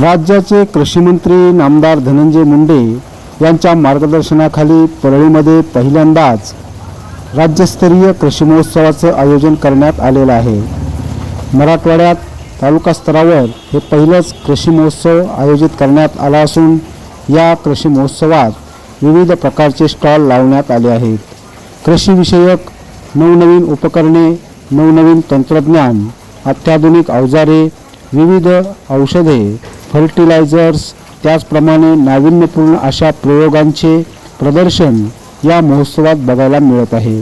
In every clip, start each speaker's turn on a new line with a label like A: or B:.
A: राज्याचे कृषीमंत्री नामदार धनंजय मुंडे यांच्या मार्गदर्शनाखाली परळीमध्ये पहिल्यांदाच राज्यस्तरीय कृषी महोत्सवाचं आयोजन करण्यात आलेलं आहे. मराठवाड्यात तालुका स्तरावर हे पहिलंच कृषी महोत्सव आयोजित करण्यात आला असून या कृषी महोत्सवात विविध प्रकारचे स्टॉल लावण्यात आले आहेत. कृषीविषयक नवनवीन उपकरणे नवनवीन तंत्रज्ञान अत्याधुनिक अवजारे विविध औषधे फर्टिलायझर्स त्याचप्रमाणे नाविन्यपूर्ण अशा प्रयोगांचे प्रदर्शन या महोत्सवात बघायला मिळत आहे.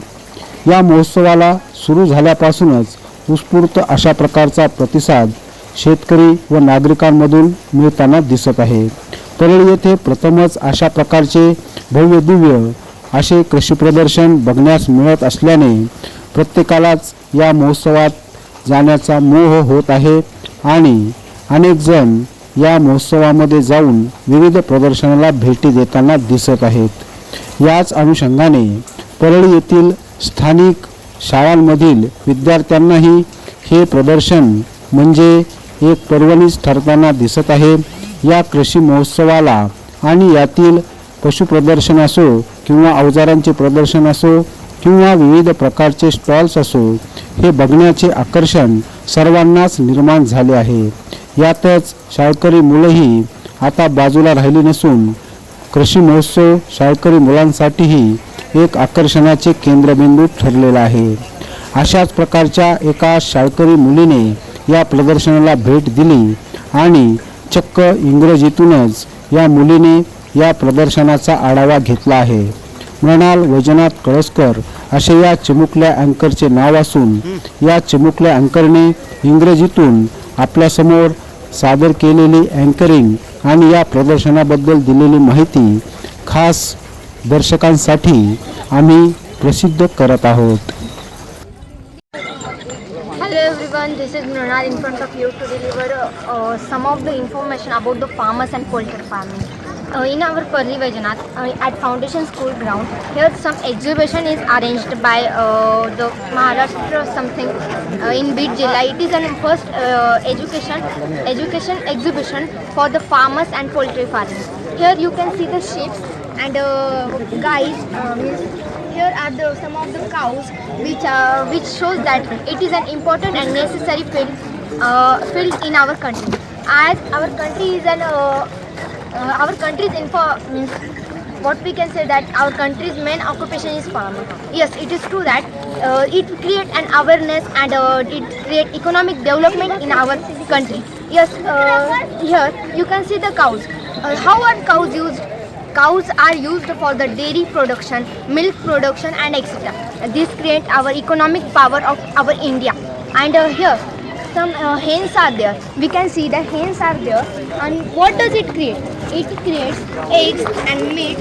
A: या महोत्सवाला सुरू झाल्यापासूनच उत्स्फूर्त अशा प्रकारचा प्रतिसाद शेतकरी व नागरिकांमधून मिळताना दिसत आहे. परळी येथे प्रथमच अशा प्रकारचे भव्य दिव्य असे कृषी प्रदर्शन बघण्यास मिळत असल्याने प्रत्येकालाच या महोत्सवात जाण्याचा मोह होत आहे. आणि अनेक जण या महोत्सवामध्ये जाऊन विविध प्रदर्शनाला भेटी देताना दिसत आहेत. याच अनुषंगाने परळी येथील स्थानिक शाळांमधील विद्यार्थ्यांनाही हे प्रदर्शन म्हणजे एक पर्वणीच ठरताना दिसत आहे. या कृषी महोत्सवाला आणि यातील पशु प्रदर्शन असो किंवा अवजारांचे प्रदर्शन असो किंवा विविध प्रकारचे स्टॉल्स असो हे बघण्याचे आकर्षण सर्वांनाच निर्माण झाले आहे. यातच शाळकरी मुलंही आता बाजूला राहिली नसून कृषी महोत्सव शाळकरी मुलांसाठीही एक आकर्षणाचे केंद्रबिंदू ठरलेला आहे. अशाच प्रकारच्या एका शाळकरी मुलीने या प्रदर्शनाला भेट दिली आणि चक्क इंग्रजीतूनच या मुलीने या प्रदर्शनाचा आढावा घेतला आहे. मृणाल वैजनाथ कळसकर असे या चिमुकल्या अँकरचे नाव असून या चिमुकल्या अँकरने इंग्रजीतून आपल्यासमोर सादर केलेली अँकरिंग आणि या प्रदर्शनाबद्दल दिलेली माहिती खास दर्शकांसाठी आम्ही प्रसिद्ध करत आहोत
B: Hello everyone, this is Mrinal in front of you to deliver uh, uh, some of the information about the farmers and poultry farming. Uh, in our Parli Vajanath uh, at Foundation School ground, here some exhibition is arranged by uh, the Maharashtra something uh, in Bid Jilla. It is an first uh, education education exhibition for the farmers and poultry farmers. Here you can see the sheep and uh, guys. Uh, here are the some of the cows which uh, which shows that it is an important and necessary field uh, field in our country as our country is an uh, our country's info means what we can say that our country's main occupation is farming yes it is true that uh, it create an awareness and uh, it create economic development in our country. Yes uh, here you can see the cows. Uh, how are cows used? Cows are used for the dairy production milk production and etc this create our economic power of our india. And uh, here some uh, hens are there. We can see the hens are there. And what does it create? It creates eggs and meat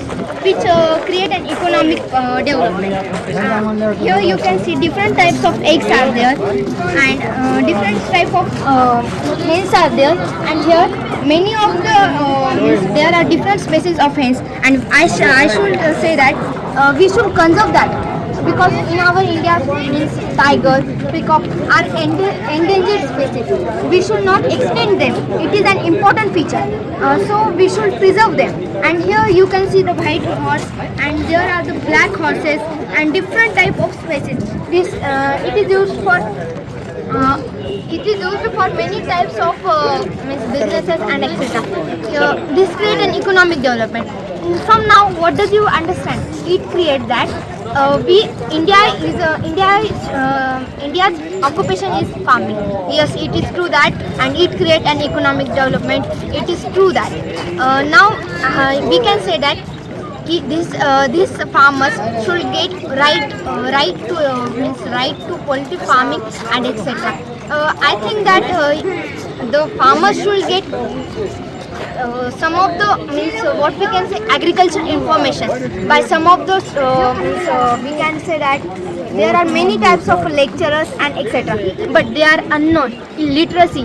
B: which uh, create an economic uh, development. Uh, here you can see different types of eggs are there and uh, different type of uh, hens are there. And here many of the uh, there are different species of hens. And I, sh- I should say that uh, we should conserve that because in our India means tiger, peacock are endangered species. We should not extend them. It is an important feature. Uh, so we should preserve them. And here you can see the white horse and there are the black horses and different type of species. This uh, it is used for uh, it is used for many types of uh, businesses and etc. Uh, this create an economic development. From now, what does you understand? It create that uh, we India is uh, India uh, India's occupation is farming. Yes, it is true that, and it create an economic development. It is true that. Uh, now uh, we can say that this uh, these farmers should get right uh, right to uh, means right to poultry farming and etc. Uh, I think that uh, the farmers should get uh, some of the means uh, what we can say agriculture information. By some of those uh, means, uh, we can say that there are many types of lecturers and etc but they are unknown literacy.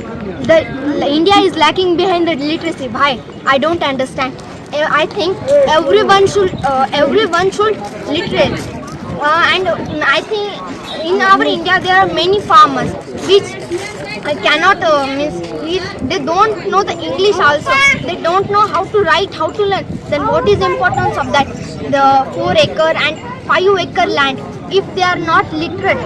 B: The india is lacking behind the literacy. Why? I don't understand. Uh, i think everyone should uh, everyone should literate. Uh, and i think in our india there are many farmers which I cannot uh, means they don't know the English also. They don't know how to write, how to learn. Then what is the importance of that? The four acre and five acre land. If they are not literate,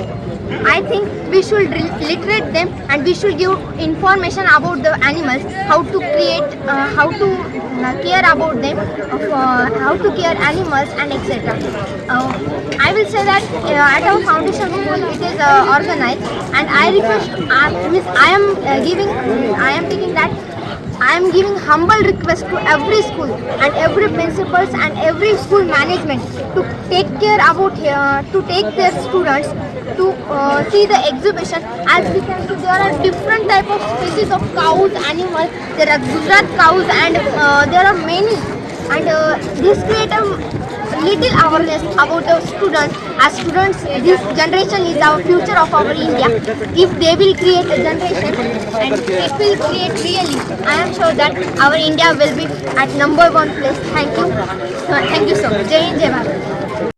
B: I think we should literate them and we should give information about the animals, how to create, uh, how to care about them, uh, how to care animals and etc. Uh, I will say that uh, at our foundation school it is uh, organized and I request, uh, I am uh, giving, I am taking that I am giving humble request to every school and every principals and every school management to take care about uh, to take their students to uh, see the exhibition. As we can see, there are different type of species of cows, animals. There are Gujarat cows and uh, there are many. And uh, this create a little awareness about the students. As students, this generation is our future of our India. If they will create a generation and it will create really, I am sure that our India will be at number one place. Thank you. Uh, thank you so much. Jai Jai.